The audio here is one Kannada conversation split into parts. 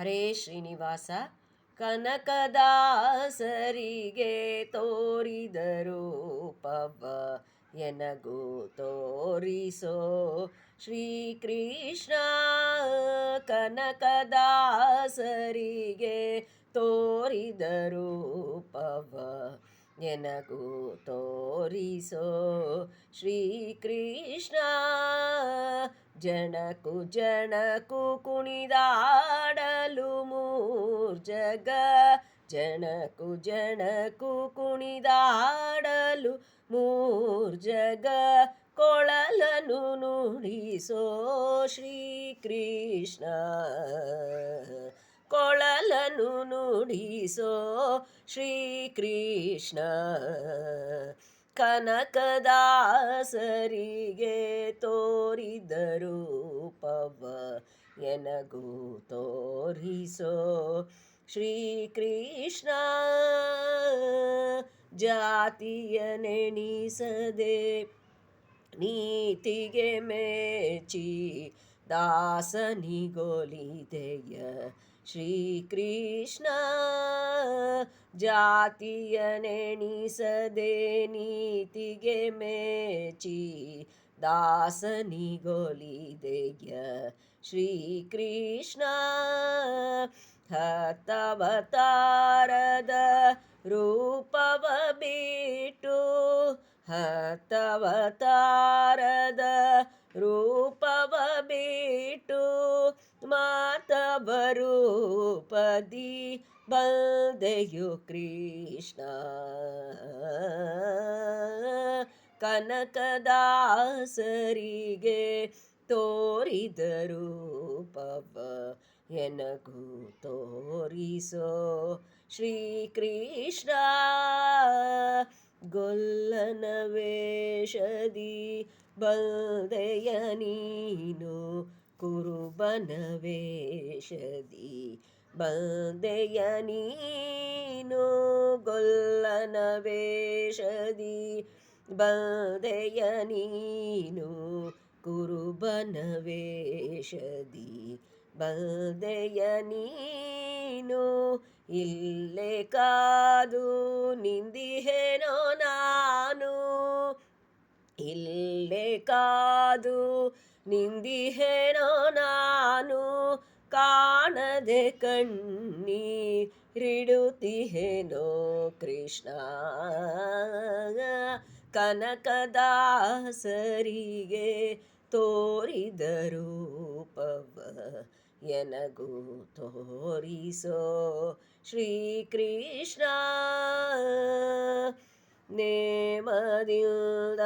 ಹರೇ ಶ್ರೀನಿವಾಸ. ಕನಕದಾಸರಿಗೆ ತೋರಿದರು ಪವ ಎನಗೂ ತೋರಿಸೋ ಶ್ರೀಕೃಷ್ಣ. ಕನಕದಾಸರಿಗೆ ತೋರಿದರು ಪವ ಎನಗೂ ತೋರಿಸೋ ಶ್ರೀಕೃಷ್ಣ. ಜನಕು ಜನಕು ಕುಣಿದಾಡಲು ಮೂರ್ಜಗ. ಜನಕು ಜನಕು ಕುಣಿದಾಡಲು ಮೂರ್ಜಗ. ಕೊಳಲನು ನುಡಿಸೋ ಶ್ರೀಕೃಷ್ಣ. ಕೊಳಲನು ನುಡಿಸೋ ಶ್ರೀಕೃಷ್ಣ. ಕನಕದಾಸರಿಗೆ ತೋರಿದರು ಪವ ಎನಗೂ ತೋರಿಸೋ ಶ್ರೀಕೃಷ್ಣ ಜಾತಿಯ ನೆಣಿಸದೆ ನೀತಿಗೆ ಮೇಚಿ ದಾಸನಿಗೊಲಿದೆಯ ಶ್ರೀಕೃಷ್ಣ ಜಾತಿಯ ನೆಣಿಸದೆ ನೀತಿಗೆ ಮೇಚಿ ದಾಸನಿಗೊಲಿದೆಯ ಶ್ರೀಕೃಷ್ಣ ಹತವತಾರದ ರೂಪವ ಬಿಟ್ಟು ಹತವತಾರದ ರೂಪವ ಬಿಟ್ಟು ಮಾತವರೂಪದಿ ಬಲ್ದೆಯು ಕೃಷ್ಣ. ಕನಕದಾಸರಿಗೆ ತೋರಿದ ರೂಪವ ಎನಗೂ ತೋರಿಸೋ ಶ್ರೀಕೃಷ್ಣ. ಗೊಲ್ಲನ ವೇಷದಿ ಬಲ್ದೆಯ ನೀನು ಕುರುಬನ ಬಂದೆಯ ನೀನು ಗೊಲ್ಲನ ವೇಷದಿ ಬಲ್ದೆಯ ನೀನು ಕುರುಬನ ಬಲ್ದೆಯ ನೀನು ಇಲ್ಲೇ ಕಾದು ನಿಂದಿಹೇನೋ ನಾನು ಇಲ್ಲೇ ಕಾದು ನಿಂದಿಹೇನೋ ನಾನು ಕಾಣದೆ ಕಣ್ಣೀರಿಡುತ್ತಿಹೇನೋ ಕೃಷ್ಣ. ಕನಕದಾಸರಿಗೆ ತೋರಿದ ರೂಪವ ಎನಗೂ ತೋರಿಸೋ ಶ್ರೀಕೃಷ್ಣ. ನೇಮದಿಂದ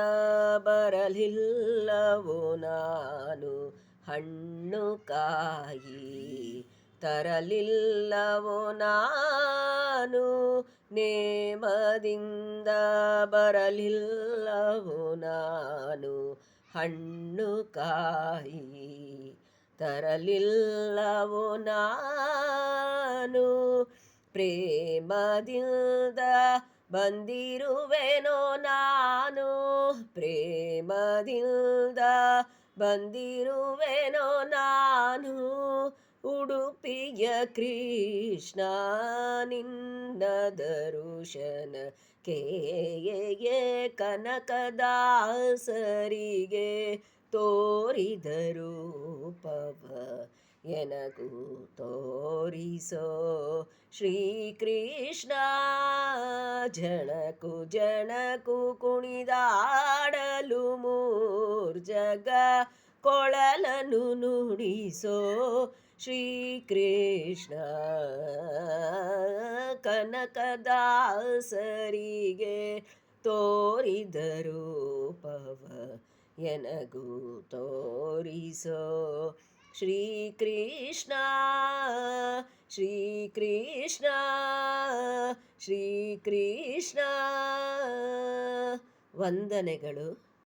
ಬರಲಿಲ್ಲವು ನಾನು? ಹಣ್ಣು ಕಾಯಿ ತರಲಿಲ್ಲವು ನಾನು? ನೇಮದಿಂದ ಬರಲಿಲ್ಲವು ನಾನು? ಹಣ್ಣು ಕಾಯಿ ತರಲಿಲ್ಲವು ನಾನು? ಪ್ರೇಮದಿಂದ ಬಂದಿರುವೆನೋ ನಾನು ಪ್ರೇಮದಿಂದ ಬಂದಿರುವೆನೋ ನಾನು ಉಡುಪಿಯ ಕೃಷ್ಣ ನಿನ್ನ ದರುಶನ ಕೇಯೇ ಕನಕದಾಸರಿಗೆ ತೋರಿದರು ಪವ ಎನಗೂ ತೋರಿಸೋ ಶ್ರೀಕೃಷ್ಣ. ಜನಕು ಜನಕು ಕುಣಿದಾಡಲು ಮೂರ್ಜಗ ಕೊಳಲನು ನುಡಿಸೋ ಶ್ರೀಕೃಷ್ಣ. ಕನಕದಾಸರಿಗೆ ತೋರಿದರು ಪವ ಎನಗೂ ತೋರಿಸೋ ಶ್ರೀ ಕೃಷ್ಣ ಶ್ರೀಕೃಷ್ಣ. ಶ್ರೀಕೃಷ್ಣ. ಶ್ರೀಕೃಷ್ಣ. ವಂದನೆಗಳು.